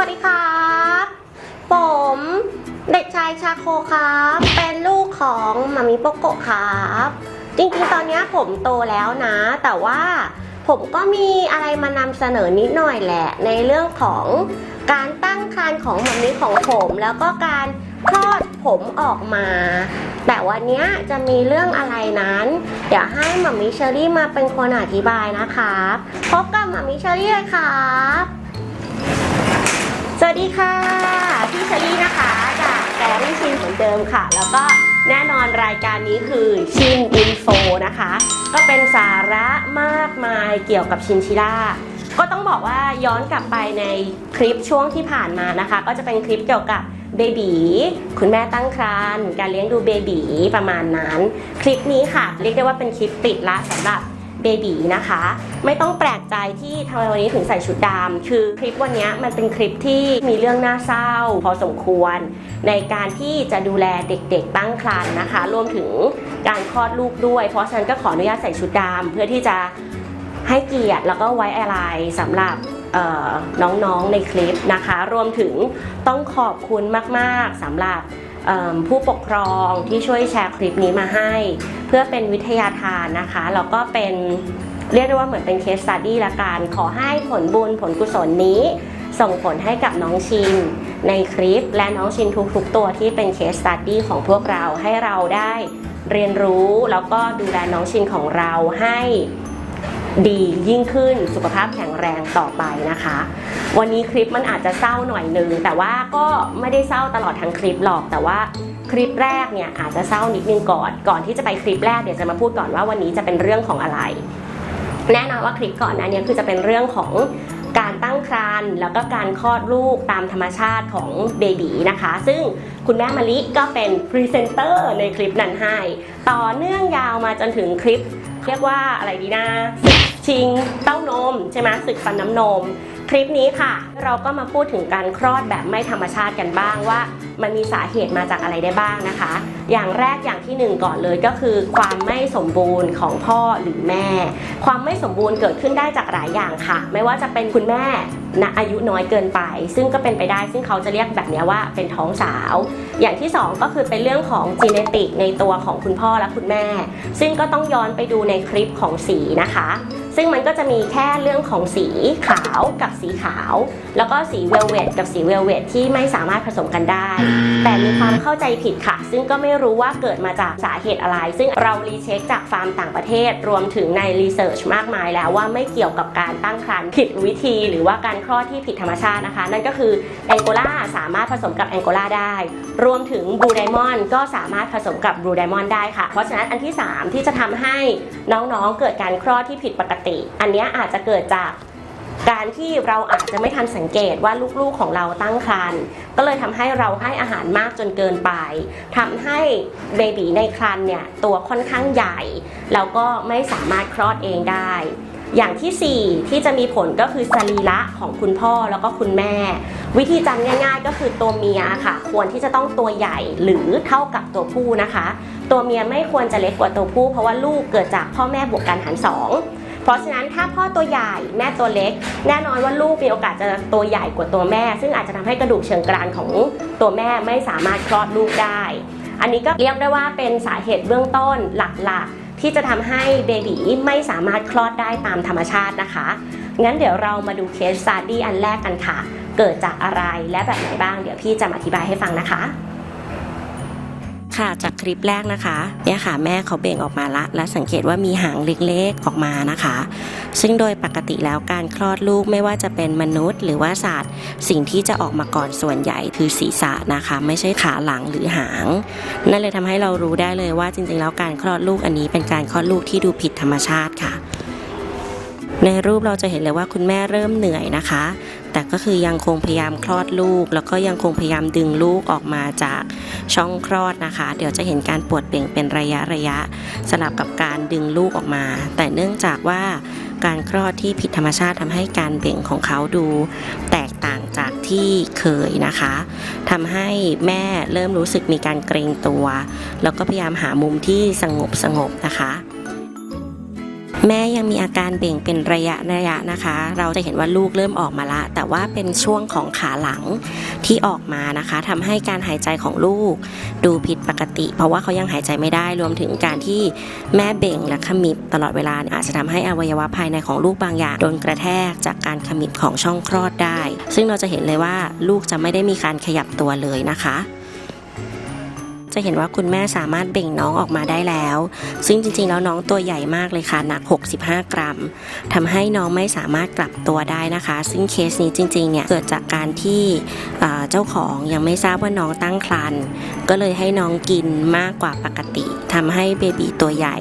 วัสดีครับ ผมเด็กชายชาโคครับ เป็นลูกของมามิโปโกะครับ จริงๆ ตอนนี้ผมโตแล้วนะ แต่ว่าผมก็มีอะไรมานำเสนอนิดหน่อยแหละ ในเรื่องของการตั้งครรภ์ของมัมมี่ของผมแล้วก็การคลอดผมออกมา แต่วันนี้จะมีเรื่องอะไรนั้น เดี๋ยวให้มัมมี่เชอรี่มาเป็นคนอธิบายนะครับพบกับมัมมี่เชอรี่เลยครับ ดีค่ะพี่เชอรี่นะคะจากแกรี่ชินเหมือนเดิมค่ะ แล้วก็แน่นอนรายการนี้คือชินอินโฟนะคะ ก็เป็นสาระมากมายเกี่ยวกับชินชิล่าก็ต้องบอกว่าย้อนกลับไปในคลิปช่วงที่ผ่านมานะคะ ก็จะเป็นคลิปเกี่ยวกับเบบีคุณแม่ตั้งครรภ์การเลี้ยงดูเบบีประมาณนั้น คลิปนี้ค่ะ เรียกได้ว่าเป็นคลิปปิดละสำหรับ เบบีนะคะ ไม่ต้องแปลกใจที่ทำไมวันนี้ถึงใส่ชุดดำคือคลิปวันนี้มันเป็นคลิปที่มีเรื่องน่าเศร้า พอสมควร ในการที่จะดูแลเด็กๆตั้งครรภ์นะคะ รวมถึงการคลอดลูกด้วย เพราะฉะนั้นก็ขออนุญาตใส่ชุดดำเพื่อที่จะให้เกียรติแล้วก็ไว้อะไรสำหรับน้องๆในคลิปนะคะ รวมถึงต้องขอบคุณมากๆสำหรับ ผู้ปกครองที่ช่วยแชร์คลิปนี้มาให้ เพื่อเป็นวิทยาทานนะคะแล้วก็เป็นเรียกได้ว่าเหมือนเป็นเคสสตัดดี้ละกันขอให้ผลบุญผลกุศลนี้ส่งผลให้กับน้องชินในคลิปและน้องชินทุกๆตัวที่เป็นเคสสตัดดี้ของพวกเราให้เราได้เรียนรู้แล้วก็ดูแลน้องชินของเราให้ ดียิ่งขึ้นสุขภาพแข็งแรงต่อไปนะคะ วันนี้คลิปมันอาจจะเศร้าหน่อยนึง แต่ว่าก็ไม่ได้เศร้าตลอดทั้งคลิปหรอก แต่ว่าคลิปแรกเนี่ยอาจจะเศร้านิดนึงก่อน ก่อนที่จะไปคลิปแรกเดี๋ยวจะมาพูดก่อนว่าวันนี้จะเป็นเรื่องของอะไร แน่นอนว่าคลิปก่อนน้านี้คือจะเป็นเรื่องของการตั้งครรภ์แล้วก็การคลอดลูกตามธรรมชาติของเบบีนะคะ ซึ่งคุณแม่มะลิก็เป็นพรีเซนเตอร์ในคลิปนั้นให้ ต่อเนื่องยาวมาจนถึงคลิป เรียกว่าอะไรดีนะชิงเต้านมใช่ไหมศึกฟันน้ำนม คลิปนี้ค่ะ เราก็มาพูดถึงการคลอดแบบไม่ธรรมชาติกันบ้างว่า มันมีสาเหตุมาจากอะไรได้บ้างนะคะ อย่างแรกอย่างที่หนึ่งก่อนเลยก็คือ ความไม่สมบูรณ์ของพ่อหรือแม่ ความไม่สมบูรณ์เกิดขึ้นได้จากหลายอย่างค่ะ ไม่ว่าจะเป็นคุณแม่ณอายุน้อยเกินไป ซึ่งก็เป็นไปได้ ซึ่งเขาจะเรียกแบบนี้ว่าเป็นท้องสาว อย่างที่สองก็คือเป็นเรื่องของจีเนติกในตัวของคุณพ่อและคุณแม่ ซึ่งก็ต้องย้อนไปดูในคลิปของสีนะคะ ซึ่งมันก็จะมีแค่เรื่องของสีขาวกับสีขาว แล้วก็สีเวลเวตกับสีเวลเวตที่ไม่สามารถผสมกันได้ แต่มีความเข้าใจผิดค่ะ ซึ่งก็ไม่รู้ว่าเกิดมาจากสาเหตุอะไร ซึ่งเรารีเช็คจากฟาร์มต่างประเทศ รวมถึงในรีเสิร์ชมากมายแล้วว่าไม่เกี่ยวกับการตั้งครรภ์ผิดวิธี หรือว่าการคลอดที่ผิดธรรมชาตินะคะ นั่นก็คือแองโกลาสามารถผสมกับแองโกลาได้ รวมถึงบลูไดมอนด์ก็สามารถผสมกับบลูไดมอนด์ได้ค่ะ เพราะฉะนั้นอันที่ 3 ที่จะทำให้น้องๆเกิดการคลอดที่ผิดปกติ อันนี้อาจจะเกิดจาก การที่เราอาจจะไม่ทันสังเกตว่าลูกๆของเราตั้งครรภ์ก็เลยทำให้เราให้อาหารมากจนเกินไปทำให้เบบีในครรภ์เนี่ยตัวค่อนข้างใหญ่ แล้วก็ไม่สามารถคลอดเองได้ อย่างที่ 4 ที่จะมีผลก็คือสรีระของคุณพ่อแล้วก็คุณแม่ วิธีจำง่าย ๆ ก็คือตัวเมียค่ะ ควรที่จะต้องตัวใหญ่หรือเท่ากับตัวผู้นะคะ ตัวเมียไม่ควรจะเล็กกว่าตัวผู้ เพราะว่าลูกเกิดจากพ่อแม่บวกกันหารสอง เพราะฉะนั้นถ้าพ่อตัวใหญ่แม่ตัวเล็ก แน่นอนว่าลูกมีโอกาสจะตัวใหญ่กว่าตัวแม่ ซึ่งอาจจะทำให้กระดูกเชิงกรานของตัวแม่ไม่สามารถคลอดลูกได้ อันนี้ก็เรียกได้ว่าเป็นสาเหตุเบื้องต้นหลักๆ ที่จะทำให้เบบีไม่สามารถคลอดได้ตามธรรมชาตินะคะ งั้นเดี๋ยวเรามาดูเคสสต u d ดี้อันแรกกันค่ะ เกิดจากอะไรและแบบไหนบ้าง เดี๋ยวพี่จะอธิบายให้ฟังนะคะ ค่ะจากคลิปแรกนะคะเนี่ยค่ะแม่เขาเบ่งออกมาละ และสังเกตว่ามีหางเล็กๆออกมานะคะ ซึ่งโดยปกติแล้วการคลอดลูกไม่ว่าจะเป็นมนุษย์ หรือว่าสัตว์ สิ่งที่จะออกมาก่อนส่วนใหญ่คือศีรษะนะคะ ไม่ใช่ขาหลังหรือหาง นั่นเลยทำให้เรารู้ได้เลยว่าจริงๆแล้วการคลอดลูกอันนี้เป็นการคลอดลูกที่ดูผิดธรรมชาติค่ะในรูปเราจะเห็นเลยว่าคุณแม่เริ่มเหนื่อยนะคะ แต่ก็คือยังคงพยายามคลอดลูก แล้วก็ยังคงพยายามดึงลูกออกมาจากช่องคลอดนะคะ เดี๋ยวจะเห็นการปวดเบ่งเป็นระยะระยะ สลับกับการดึงลูกออกมา แต่เนื่องจากว่าการคลอดที่ผิดธรรมชาติทำให้การเบ่งของเขาดู แตกต่างจากที่เคยนะคะทำให้แม่เริ่มรู้สึกมีการเกรงตัว แล้วก็พยายามหามุมที่สงบสงบนะคะ แม่ยังมีอาการเบ่งเป็นระยะระยะนะคะ เราจะเห็นว่าลูกเริ่มออกมาละ แต่ว่าเป็นช่วงของขาหลังที่ออกมานะคะทำให้การหายใจของลูก ดูผิดปกติ เพราะว่าเขายังหายใจไม่ได้รวมถึงการที่แม่เบ่งและขมิบตลอดเวลาอาจจะทำให้อวัยวะภายในของลูกบางอย่างโดนกระแทกจากการขมิบของช่องคลอดได้ ซึ่งเราจะเห็นเลยว่าลูกจะไม่ได้มีการขยับตัวเลยนะคะ จะเห็นว่าคุณแม่สามารถเบ่งน้องออกมาได้แล้ว ซึ่งจริงๆแล้วน้องตัวใหญ่มากเลยค่ะหนัก 65 กรัมทำให้น้องไม่สามารถกลับตัวได้นะคะ ซึ่งเคสนี้จริงๆเนี่ยเกิดจากการที่เจ้าของยังไม่ทราบว่าน้องตั้งครรภ์ก็เลยให้น้องกินมากกว่าปกติทำให้เบบีตัวใหญ่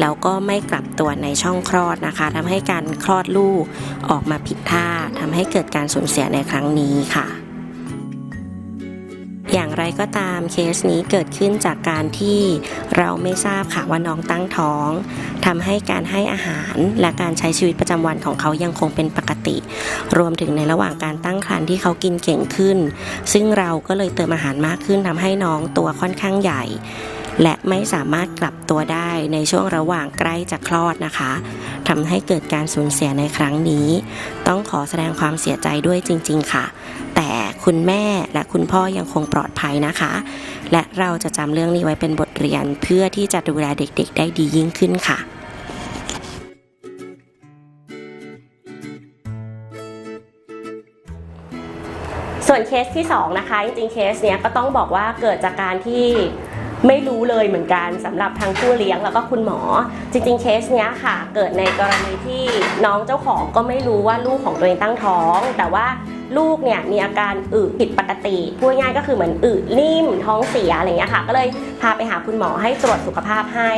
แล้วก็ไม่กลับตัวในช่องคลอดนะคะทำให้การคลอดลูกออกมาผิดท่าทำให้เกิดการสูญเสียในครั้งนี้ค่ะ อย่างไรก็ตามเคสนี้เกิดขึ้นจากการที่เราไม่ทราบค่ะว่าน้องตั้งท้องทำให้การให้อาหารและการใช้ชีวิตประจำวันของเขายังคงเป็นปกติ รวมถึงในระหว่างการตั้งครรภ์ที่เขากินเก่งขึ้น ซึ่งเราก็เลยเติมอาหารมากขึ้นทำให้น้องตัวค่อนข้างใหญ่ และไม่สามารถกลับตัวได้ในช่วงระหว่างใกล้จะคลอดนะคะทำให้เกิดการสูญเสียในครั้งนี้ ต้องขอแสดงความเสียใจด้วยจริง ๆ ค่ะ คุณแม่และคุณพ่อยังคงปลอดภัยนะคะ และเราจะจำเรื่องนี้ไว้เป็นบทเรียนเพื่อที่จะดูแลเด็ก ๆ ได้ดียิ่งขึ้นค่ะส่วนเคสที่2นะคะจริงๆเคสเนี้ยก็ต้องบอกว่าเกิดจากการที่ไม่รู้เลยเหมือนกันสำหรับทางผู้เลี้ยงแล้วก็คุณหมอ จริง ๆเคสเนี้ยค่ะ เกิดในกรณีที่น้องเจ้าของก็ไม่รู้ว่าลูกของตัวเองตั้งท้อง แต่ว่า ลูกเนี่ยมีอาการอืดผิดปกติพูดง่ายก็คือเหมือนอืดนิ่มท้องเสียอะไรเงี้ยค่ะ ก็เลยพาไปหาคุณหมอให้ตรวจสุขภาพให้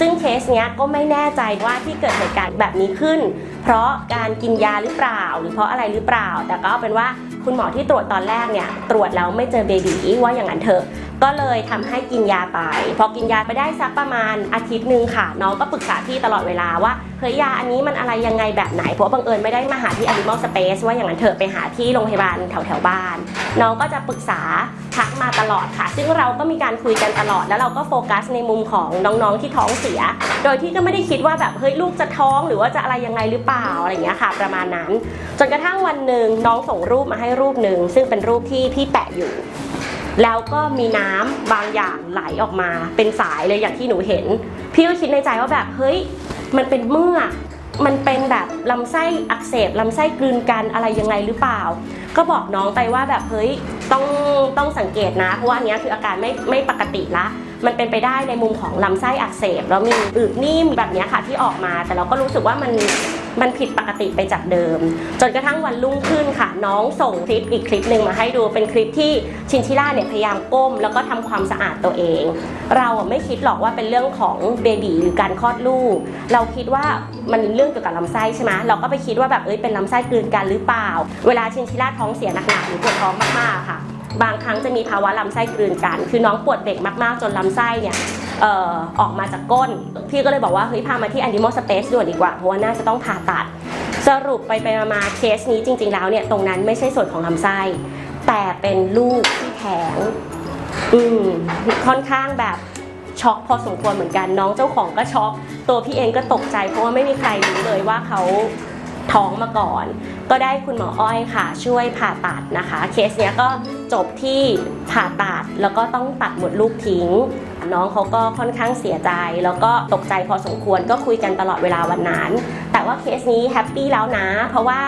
ซึ่งเคสเนี้ยก็ไม่แน่ใจว่าที่เกิดเหตุการณ์แบบนี้ขึ้น เพราะการกินยาหรือเปล่า หรือเพราะอะไรหรือเปล่า แต่ก็เอาเป็นว่าคุณหมอที่ตรวจตอนแรกเนี่ยตรวจแล้วไม่เจอเบบีว่าอย่างนั้นเถอะ ก็เลยทำให้กินยาไป พอกินยาไปได้สักประมาณอาทิตย์หนึ่งค่ะ น้องก็ปรึกษาพี่ตลอดเวลาว่าเฮ้ยยาอันนี้มันอะไรยังไงแบบไหน เพราะบังเอิญไม่ได้มาหาที่ Animal Space ว่าอย่างนั้นเถอะไปหาที่โรงพยาบาลแถวแถวบ้าน น้องก็จะปรึกษาทักมาตลอดค่ะ ซึ่งเราก็มีการคุยกันตลอด แล้วเราก็โฟกัสในมุมของน้องๆที่ท้องเสีย โดยที่ก็ไม่ได้คิดว่าแบบเฮ้ยลูกจะท้องหรือว่าจะอะไรยังไงหรือเปล่าอะไรอย่างเงี้ยค่ะ ประมาณนั้น จนกระทั่งวันหนึ่งน้องส่งรูปมาให้รูปหนึ่งซึ่งเป็นรูปที่พี่แปะอยู่ แล้วก็มีน้ำบางอย่างไหลออกมา เป็นสายเลยอย่างที่หนูเห็น พี่ก็คิดในใจว่าแบบเฮ้ยมันเป็นเมื่อมันเป็นแบบลำไส้อักเสบลำไส้กลืนกันอะไรยังไงหรือเปล่า ก็บอกน้องไปว่าแบบเฮ้ยต้องต้องสังเกตนะ เพราะว่าอันนี้คืออาการไม่ไม่ปกติละ มันเป็นไปได้ในมุมของลำไส้อักเสบแล้วมีอึนิ่มแบบนี้ค่ะที่ออกมา แต่เราก็รู้สึกว่ามัน มันผิดปกติไปจากเดิม จนกระทั่งวันรุ่งขึ้นค่ะ น้องส่งคลิปอีกคลิปหนึ่งมาให้ดูเป็นคลิปที่ชินชิล่าเนี่ยพยายามก้ม แล้วก็ทำความสะอาดตัวเอง เราไม่คิดหรอกว่าเป็นเรื่องของเบบีหรือการคลอดลูก เราคิดว่ามันเรื่องเกี่ยวกับลำไส้ใช่ไหมเราก็ไปคิดว่าแบบเอ้ยเป็นลำไส้กลืนกันหรือเปล่า เวลาชินชิล่าท้องเสียหนักๆหรือปวดท้องมากๆค่ะบางครั้งจะมีภาวะลำไส้กลืนกัน คือน้องปวดเด็กมากๆจนลำไส้เนี่ย ออออกมาจากก้น พี่ก็เลยบอกว่าเฮ้ยพามาที่ Animal Space ด่วนดีกว่า เพราะว่าน่าจะต้องผ่าตัด สรุปไปไปมาเคสนี้จริง ๆ แล้วเนี่ยตรงนั้นไม่ใช่ส่วนของลำไส้ แต่เป็นลูกที่แท้งอืมค่อนข้างแบบช็อกพอสมควรเหมือนกันน้องเจ้าของก็ช็อกตัวพี่เองก็ตกใจ เพราะว่าไม่มีใครรู้เลยว่าเขาท้องมาก่อน ก็ได้คุณหมออ้อยค่ะช่วยผ่าตัดนะคะ เคสเนี้ยก็จบที่ผ่าตัดแล้วก็ต้องตัดหมดลูกทิ้ง น้องเขาก็ค่อนข้างเสียใจ แล้วก็ตกใจพอสมควรก็คุยกันตลอดเวลาวันนั้น แต่ว่าเคสนี้แฮปปี้แล้วนะ เพราะว่า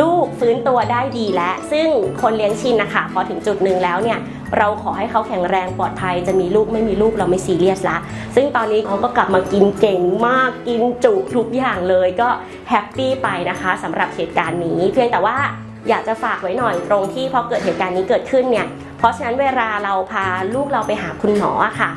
ลูกฟื้นตัวได้ดีแล้ว ซึ่งคนเลี้ยงชินนะคะพอถึงจุดหนึ่งแล้วเนี่ยเราขอให้เขาแข็งแรงปลอดภัยจะมีลูกไม่มีลูกเราไม่ซีเรียสละซึ่งตอนนี้เขาก็กลับมากินเก่งมากกินจุทุกอย่างเลยก็แฮปปี้ไปนะคะสำหรับเหตุการณ์นี้ เพียงแต่ว่าอยากจะฝากไว้หน่อยตรงที่พอเกิดเหตุการณ์นี้เกิดขึ้นเนี่ยเพราะฉะนั้นเวลาเราพาลูกเราไปหาคุณหมอค่ะ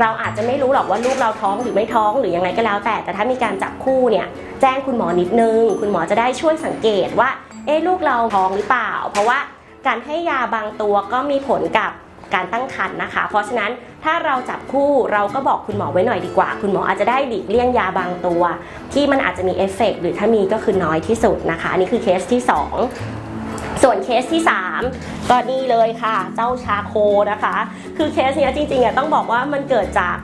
เราอาจจะไม่รู้หรอกว่าลูกเราท้องหรือไม่ท้องหรือยังไงก็แล้วแต่ แต่ถ้ามีการจับคู่เนี่ยแจ้งคุณหมอนิดนึง คุณหมอจะได้ช่วยสังเกตว่า เอ๊ะลูกเราท้องหรือเปล่า เพราะว่าการให้ยาบางตัวก็มีผลกับการตั้งครรภ์นะคะ เพราะฉะนั้นถ้าเราจับคู่เราก็บอกคุณหมอไว้หน่อยดีกว่า คุณหมออาจจะได้หลีกเลี่ยงยาบางตัว ที่มันอาจจะมีเอฟเฟกต์หรือถ้ามีก็คือน้อยที่สุดนะคะ อันนี้คือเคสที่ 2 ส่วนเคสที่ 3 ก็นี่เลยค่ะ เจ้าชาโคนะคะ คือเคสเนี้ยจริงๆอะต้องบอกว่ามันเกิดจาก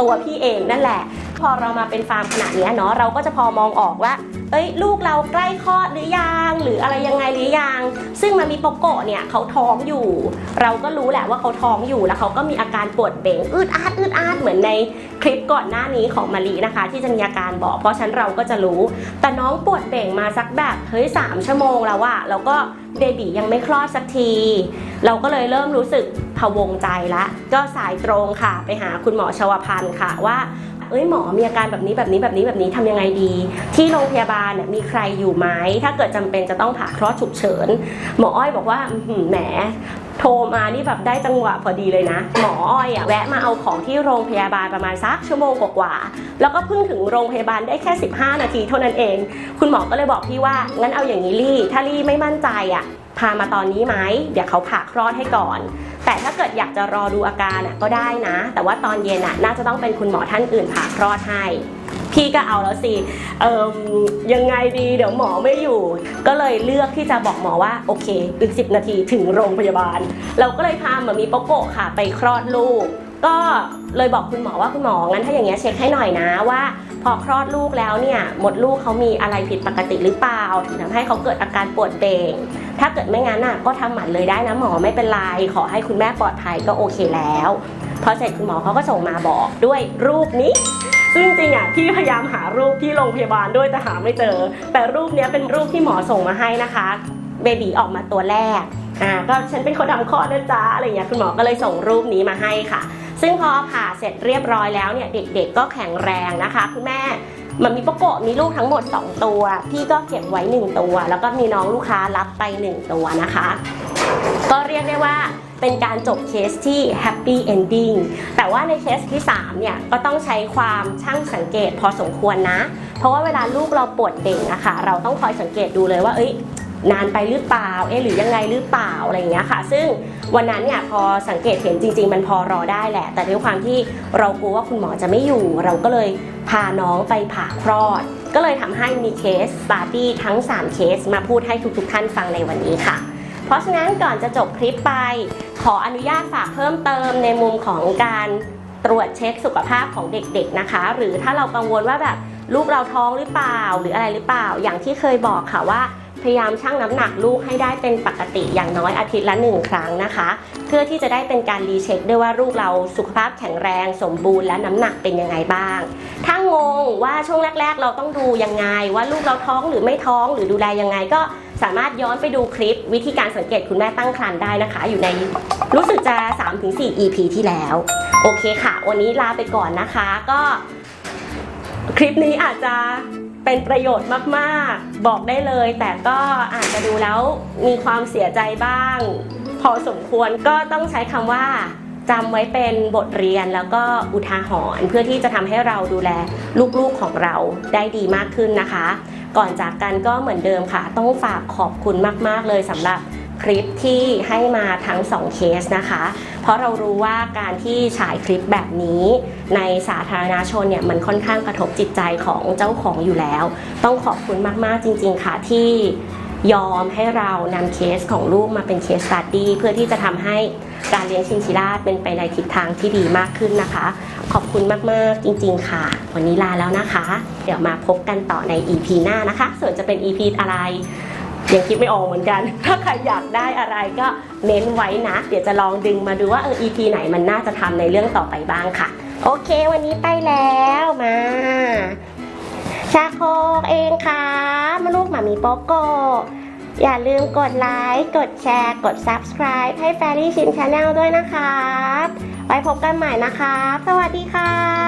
ตัวพี่เองนั่นแหละ พอเรามาเป็นฟาร์มขนาดเนี้ยเนาะเราก็จะพอมองออกว่า เอ้ยลูกเราใกล้คลอดหรือยังหรืออะไรยังไงหรือยัง ซึ่งมามีโปโกะเนี่ยเขาท้องอยู่ เราก็รู้แหละว่าเขาท้องอยู่แล้วเขาก็มีอาการปวดเบ่งอืดอาดอืดอาดเหมือนในคลิปก่อนหน้านี้ของมารีนะคะ ที่จะมีอาการบอก เพราะฉะนั้นเราก็จะรู้ แต่น้องปวดเบ่งมาสักแบบเฮ้ยสามชั่วโมงแล้วอะแล้วก็เบบียังไม่คลอดสักที เราก็เลยเริ่มรู้สึกพะวงใจละ ก็สายตรงค่ะ ไปหาคุณหมอชวพันธ์ค่ะว่า เอ้ยหมอมีอาการแบบนี้แบบนี้แบบนี้แบบนี้ทำยังไงดี ที่โรงพยาบาลเนี่ยมีใครอยู่ไหมถ้าเกิดจำเป็นจะต้องผ่าคลอดฉุกเฉิน หมออ้อยบอกว่าแหม โทรมานี่แบบได้จังหวะพอดีเลยนะ หมออ้อยอะแวะมาเอาของที่โรงพยาบาลประมาณสักชั่วโมงกว่าๆแล้วก็เพิ่งถึงโรงพยาบาลได้แค่ 15 นาทีเท่านั้นเอง คุณหมอก็เลยบอกพี่ว่างั้นเอาอย่างนี้ลี่ถ้าลี่ไม่มั่นใจอะพามาตอนนี้ไหมเดี๋ยวเขาผ่าคลอดให้ก่อน แต่ถ้าเกิดอยากจะรอดูอาการอะก็ได้นะ แต่ว่าตอนเย็นอะน่าจะต้องเป็นคุณหมอท่านอื่นผ่าคลอดให้ พี่ก็เอาแล้วสิเอิมยังไงดีเดี๋ยวหมอไม่อยู่ ก็เลยเลือกที่จะบอกหมอว่าโอเคอีก 10 นาทีถึงโรงพยาบาล เราก็เลยพาหมามีโปโกะค่ะไปคลอดลูก ก็เลยบอกคุณหมอว่าคุณหมองั้นถ้าอย่างเงี้ยเช็คให้หน่อยนะว่า พอคลอดลูกแล้วเนี่ยหมดลูกเขามีอะไรผิดปกติหรือเปล่าถึงทำให้เขาเกิดอาการปวดเบ่งถ้าเกิดไม่งั้นน่ะก็ทำหมันเลยได้นะหมอไม่เป็นไรขอให้คุณแม่ปลอดภัยก็โอเคแล้วพอเสร็จคุณหมอเขาก็ส่งมาบอกด้วยรูปนี้ ซึ่งจริงอะพี่พยายามหารูปที่โรงพยาบาลด้วยแต่หาไม่เจอ แต่รูปนี้เป็นรูปที่หมอส่งมาให้นะคะ เบบีออกมาตัวแรกอ่าก็ฉันเป็นคนทำคลอดนะจ๊ะอะไรเงี้ยคุณหมอก็เลยส่งรูปนี้มาให้ค่ะ ซึ่งพอผ่าเสร็จเรียบร้อยแล้วเนี่ยเด็กๆก็แข็งแรงนะคะ คุณแม่มันมีปะโกะมีลูกทั้งหมด 2 ตัว พี่ก็เก็บไว้ 1 ตัว แล้วก็มีน้องลูกค้ารับไป 1 ตัวนะคะ ก็เรียกได้ว่า เป็นการจบเคสที่แฮปปี้เอนดิ้งแต่ว่าในเคสที่3เนี่ยก็ต้องใช้ความช่างสังเกตพอสมควรนะ เพราะว่าเวลาลูกเราปวดเบ่งอะค่ะเราต้องคอยสังเกตดูเลยว่าเอ้ยนานไปหรือเปล่า เอ๊หรือยังไงหรือเปล่าอะไรอย่างเงี้ยค่ะ ซึ่งวันนั้นเนี่ยพอสังเกตเห็นจริง ๆ มันพอรอได้แหละ แต่ด้วยความที่เรากลัวว่าคุณหมอจะไม่อยู่ เราก็เลยพาน้องไปผ่าคลอด ก็เลยทำให้มีเคสสตาร์ตี้ทั้ง 3 เคสมาพูดให้ทุกๆท่านฟังในวันนี้ค่ะ เพราะฉะนั้นก่อนจะจบคลิปไป ขออนุญาตฝากเพิ่มเติมในมุมของการตรวจเช็คสุขภาพของเด็กๆนะคะ หรือถ้าเรากังวลว่าแบบลูกเราท้องหรือเปล่า หรืออะไรหรือเปล่า อย่างที่เคยบอกค่ะว่าพยายามชั่งน้ำหนักลูกให้ได้เป็นปกติอย่างน้อยอาทิตย์ละหนึ่งครั้งนะคะ เพื่อที่จะได้เป็นการรีเช็คด้วยว่าลูกเราสุขภาพแข็งแรง สมบูรณ์และน้ำหนักเป็นยังไงบ้าง ถ้างงว่าช่วงแรก ๆ เราต้องดูยังไงว่าลูกเราท้องหรือไม่ท้องหรือดูแลยังไงก็ สามารถย้อนไปดูคลิปวิธีการสังเกตคุณแม่ตั้งครรภ์ได้นะคะ อยู่ในรู้สึกจะ 3-4 EP ที่แล้ว โอเคค่ะ วันนี้ลาไปก่อนนะคะ ก็คลิปนี้อาจจะเป็นประโยชน์มากๆ บอกได้เลย แต่ก็อาจจะดูแล้วมีความเสียใจบ้าง พอสมควรก็ต้องใช้คำว่า จำไว้เป็นบทเรียนแล้วก็อุทาหรณ์เพื่อที่จะทำให้เราดูแลลูกๆของเราได้ดีมากขึ้นนะคะ ก่อนจากกันก็เหมือนเดิมค่ะ ต้องฝากขอบคุณมากๆเลยสำหรับคลิปที่ให้มาทั้ง 2 เคสนะคะ เพราะเรารู้ว่าการที่ฉายคลิปแบบนี้ ในสาธารณชนเนี่ยมันค่อนข้างกระทบจิตใจของเจ้าของอยู่แล้ว ต้องขอบคุณมากๆจริง ๆ ค่ะที่ ยอมให้เรานำเคสของลูกมาเป็นเคสสตัดดี้เพื่อที่จะทำให้การเลี้ยงชินชิล่าเป็นไปในทิศทางที่ดีมากขึ้นนะคะ ขอบคุณมาก ๆ จริง ๆ ค่ะ วันนี้ลาแล้วนะคะ เดี๋ยวมาพบกันต่อใน EP หน้านะคะ ส่วนจะเป็น EP อะไรยังคิดไม่ออกเหมือนกัน ถ้าใครอยากได้อะไรก็เน้นไว้นะ เดี๋ยวจะลองดึงมาดูว่าเออ EP ไหนมันน่าจะทำในเรื่องต่อไปบ้างค่ะ โอเค วันนี้ไปแล้วมา ชาโคกเองค่ะมาลูกหมามีโปโกอย่าลืมกดไลค์ กดแชร์ กด subscribe ให้แฟรี่ชินชาแนลด้วยนะครับ ไว้พบกันใหม่นะคะ สวัสดีค่ะ